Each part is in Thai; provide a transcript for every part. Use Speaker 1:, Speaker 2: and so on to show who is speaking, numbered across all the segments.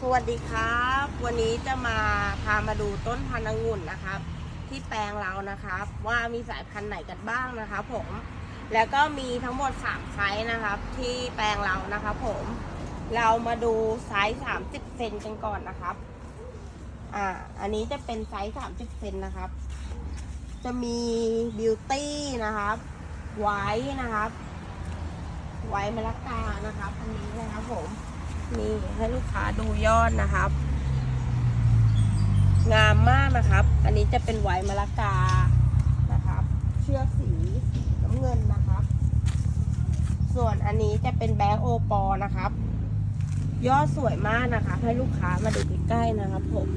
Speaker 1: สวัสดีครับ วันนี้จะมาพามาดูต้นพันธุ์องุ่นนะครับ ที่แปลงเรานะครับ ว่ามีสายพันธุ์ไหนกันบ้างนะครับผม แล้วก็มีทั้งหมด3ไซส์นะครับ ที่แปลงเรานะครับผม เรามาดูไซส์30เซนกันก่อนนะครับ อ่า อันนี้จะเป็นไซส์30เซนนะครับ จะมีบิวตี้นะครับ ไว้นะครับไว้มะละกานะครับอันนี้นะครับผม นี่ให้ลูกค้าดูยอดนะครับ งามมากนะครับ อันนี้จะเป็นไวมะละกานะครับ เชือกสีน้ำเงินนะครับ ส่วนอันนี้จะเป็นแบงค์โอปอนะครับ ยอดสวยมากนะคะให้ลูกค้ามาดูใกล้ๆนะครับผม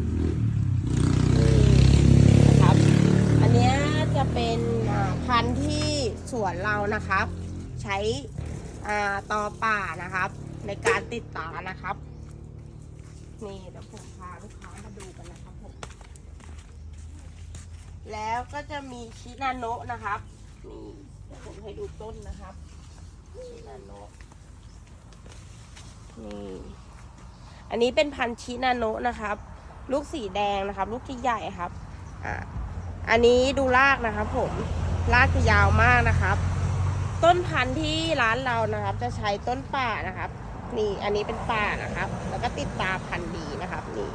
Speaker 1: นะครับอันนี้จะเป็นพันธุ์ที่สวนเรานะครับ ใช้อ่าตอป่านะครับ ในการติดตานะครับ นี่เดี๋ยวผมพาลูกค้ามาดูกันนะครับผม แล้วก็จะมีชินาโนะนะครับ นี่เดี๋ยวผมให้ดูต้นนะครับ ชินาโนะนี่อันนี้เป็นพันธุ์ชินาโนะนะครับ ลูกสีแดงนะครับ ลูกที่ใหญ่ครับ อ่าอันนี้ดูรากนะครับ ผมรากจะยาวมากนะครับ ต้นพันธุ์ที่ร้านเรานะครับ จะใช้ต้นป่านะครับ นี่อันนี้เป็นป่านะครับ แล้วก็ติดตาพันธุ์ดีนะครับ นี่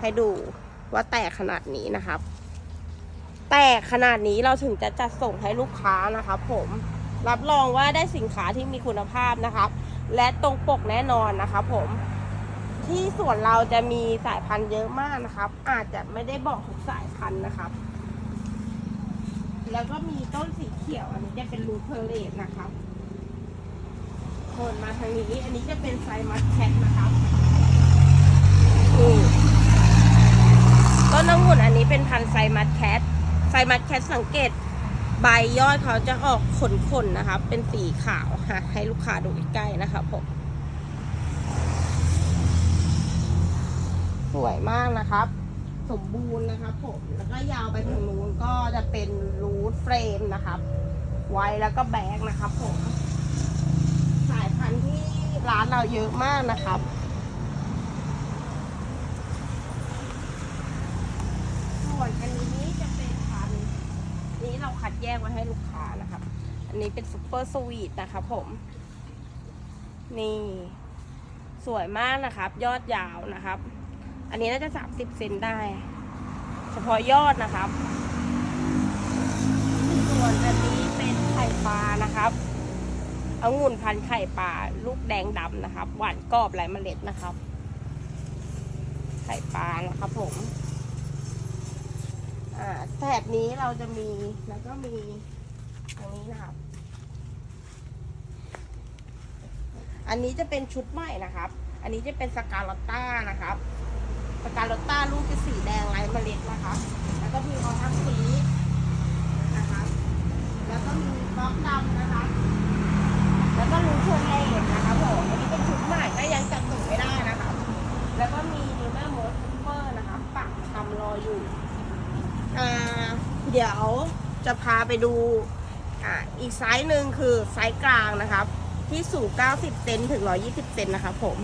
Speaker 1: ให้ดูว่าแตกขนาดนี้นะครับ แตกขนาดนี้เราถึงจะจัดส่งให้ลูกค้านะครับ ผมรับรองว่าได้สินค้าที่มีคุณภาพนะครับ และตรงปกแน่นอนนะครับผมที่ส่วนเราจะมีสายพันธุ์เยอะมากนะครับ อาจจะไม่ได้บอกทุกสายพันธุ์นะครับ แล้วก็มีต้นสีเขียวอันนี้จะเป็นรูเพอร์เรตนะครับ คนมาทางนี้ อันนี้จะเป็นไซมัสแคทนะครับนี่ต้นองุ่นอันนี้เป็นพันธุ์ไซมัสแคท ไซมัสแคทสังเกต ใบยอดเขาจะออกขนๆนะครับเป็นสีขาวฮะให้ลูกค้าดูใกล้ๆนะครับผมสวยมากนะครับสมบูรณ์นะครับผม แล้วก็ยาวไปทางนู้นก็จะเป็นรูทเฟรมนะครับ ไว้แล้วก็แบกนะครับผม ทันที่ร้านเราเยอะมากนะครับ ส่วนอันนี้จะเป็นพันนี้เราคัดแยกไว้ให้ลูกค้านะครับ อันนี้เป็นซุปเปอร์สวีทนะครับผม นี่ สวยมากนะครับ ยอดยาวนะครับ อันนี้น่าจะสามสิบเซนได้ เฉพาะยอดนะครับ ส่วนอันนี้เป็นไข่ปลานะครับ องุ่นพันไข่ปลาลูกแดงดำนะครับ หวานกรอบไร้เมล็ดนะครับ ไข่ปลานะครับผมอ่าแถบนี้เราจะมีแล้วก็มีตรงนี้นะครับ อันนี้จะเป็นชุดใหม่นะครับ อันนี้จะเป็นสกาลอตต้านะครับสกาลอตต้าลูกจะสีแดงไร้เมล็ดนะคะแล้วก็มีออทัสซีนะคะแล้วก็มีบล็อกดำนะคะ ก็ลูกเชอร์เลนนะคะผมอันนี้เป็นชุดใหม่ก็ยังจัดส่งไม่ได้นะคะ แล้วก็มีแม่โมดซูเปอร์นะคะ ปักทำรออยู่ อ่า เดี๋ยวจะพาไปดู อ่า อีกไซส์หนึ่งคือไซส์กลางนะครับ ที่สูง 90 เซนถึง 120 เซนนะคะผม